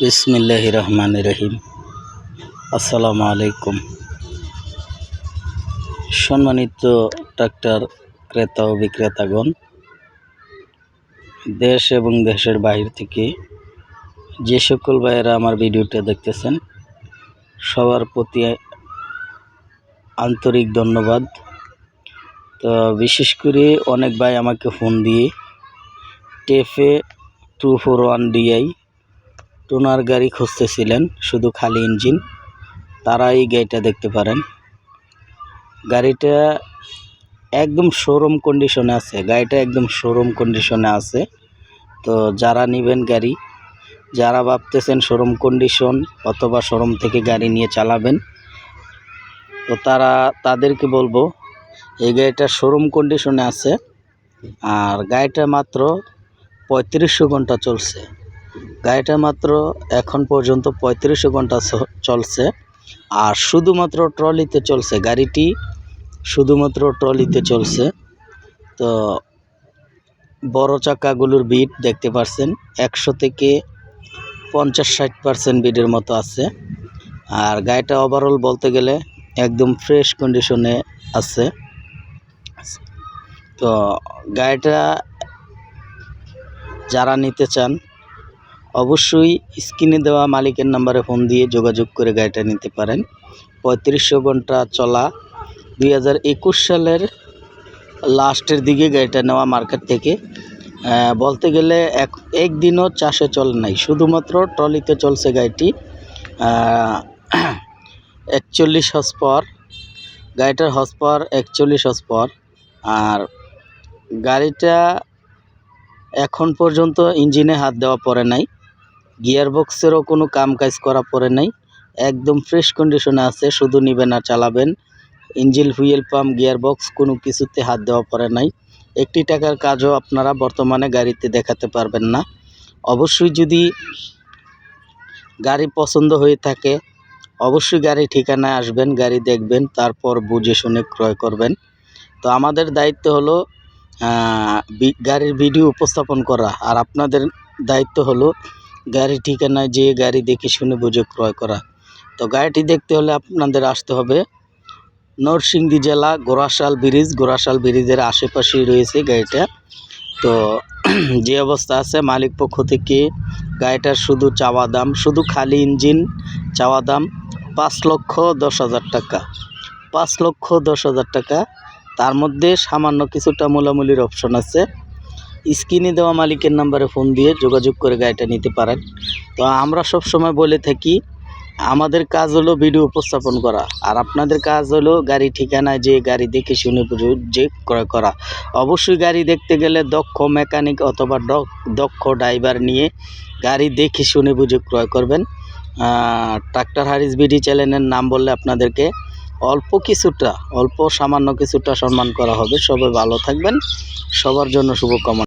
বিসমিল্লাহ রহমান রহিম। আসসালামু আলাইকুম। সম্মানিত ট্রাক্টর ক্রেতা ও বিক্রেতাগণ, দেশ এবং দেশের বাহির থেকে যে সকল ভাইয়েরা আমার ভিডিওটা দেখতেছেন, সবার প্রতি আন্তরিক ধন্যবাদ। তো বিশেষ করে অনেক ভাই আমাকে ফোন দিয়ে TAFE two four one DI toner গাড়ি খুঁজতেছিলেন, শুধু খালি ইঞ্জিন। তারা এই গাড়িটা দেখতে পারেন। গাড়িটা একদম শোরুম কন্ডিশনে আছে। গাড়িটা একদম শোরুম কন্ডিশনে আছে। তো যারা নেবেন গাড়ি, যারা ভাবতেছেন শোরুম কন্ডিশন অথবা শোরুম থেকে গাড়ি নিয়ে চালাবেন, তো তারা, তাদেরকে বলব, এই গাড়িটা শোরুম কন্ডিশনে আছে। আর গাড়িটা মাত্র পঁয়ত্রিশশো ঘণ্টা চলছে। গাড়িটা মাত্র এখন পর্যন্ত পঁয়ত্রিশশো ঘণ্টা চলছে। আর শুধুমাত্র ট্রলিতে চলছে। গাড়িটি শুধুমাত্র ট্রলিতে চলছে। তো বড় চাকাগুলোর বিট দেখতে পাচ্ছেন একশো থেকে পঞ্চাশ ষাট পার্সেন্ট বিটের মতো আছে। আর গাড়িটা ওভারঅল বলতে গেলে একদম ফ্রেশ কন্ডিশনে আছে। তো গাড়িটা যারা নিতে চান অবশ্যই স্ক্রিনে দেওয়া মালিকের নাম্বারে ফোন দিয়ে যোগাযোগ করে গাড়িটা নিতে পারেন। পঁয়ত্রিশশো ঘণ্টা চলা। দুই হাজার একুশ সালের লাস্টের দিকে গাড়িটা নেওয়া মার্কেট থেকে বলতে গেলে এক একদিনও চাষে চলে নাই। শুধুমাত্র ট্রলিতে চলছে গাড়িটি। একচল্লিশ হস পর গাড়িটার হস পাওয়ার একচল্লিশ হস পাওয়ার আর গাড়িটা এখন পর্যন্ত ইঞ্জিনে হাত দেওয়া পড়ে নাই। গিয়ার বক্সেরও কোনো কাম কাজ করা পড়ে নাই। একদম ফ্রেশ কন্ডিশনে আছে, শুধু নেবেন আর চালাবেন। Engine wheel pump gear box কোনো কিছুতে হাত দেওয়া পড়ে নাই। একটি টাকার কাজও আপনারা বর্তমানে গাড়িতে দেখাতে পারবেন না। অবশ্যই যদি গাড়ি পছন্দ হয়ে থাকে, অবশ্যই গাড়ি ঠিকানায় আসবেন, গাড়ি দেখবেন, তারপর বুঝে শুনে ক্রয় করবেন। তো আমাদের দায়িত্ব হলো গাড়ির ভিডিও উপস্থাপন করা। আর আপনাদের দায়িত্ব হলো গাড়ি ঠিকানায় যেয়ে গাড়ি দেখে শুনে বুঝে ক্রয় করা। তো গাড়িটি দেখতে হলে আপনাদের আসতে হবে নরসিংদী জেলা গোরাশাল ব্রিজ। গোরাশাল ব্রিজের আশেপাশেই রয়েছে গাড়িটা। তো যে অবস্থা আছে, মালিক পক্ষ থেকে গাড়িটার শুধু চাওয়া দাম, শুধু খালি ইঞ্জিন চাওয়া দাম পাঁচ লক্ষ দশ হাজার টাকা। পাঁচ লক্ষ দশ হাজার টাকা। তার মধ্যে সামান্য কিছুটা মূলামূলির অপশন আছে। স্ক্রিনে দেওয়া মালিকের নাম্বারে ফোন দিয়ে যোগাযোগ করে গাড়িটা নিতে পারেন। তো আমরা সব সময় বলে থাকি, আমাদের কাজ হলো ভিডিও উপস্থাপন করা। আর আপনাদের কাজ হলো গাড়ি ঠিকানায় যে গাড়ি দেখে শুনে বুঝে যে ক্রয় করা। অবশ্যই গাড়ি দেখতে গেলে দক্ষ মেকানিক অথবা দক্ষ ড্রাইভার নিয়ে গাড়ি দেখে শুনে বুঝে ক্রয় করবেন। ট্রাক্টর হারিস বিডি চ্যানেলের নাম বললে আপনাদেরকে অল্প কিছুটা, অল্প সামান্য কিছুটা সম্মান করা হবে। সবাই ভালো থাকবেন। সবার জন্য শুভকামনা।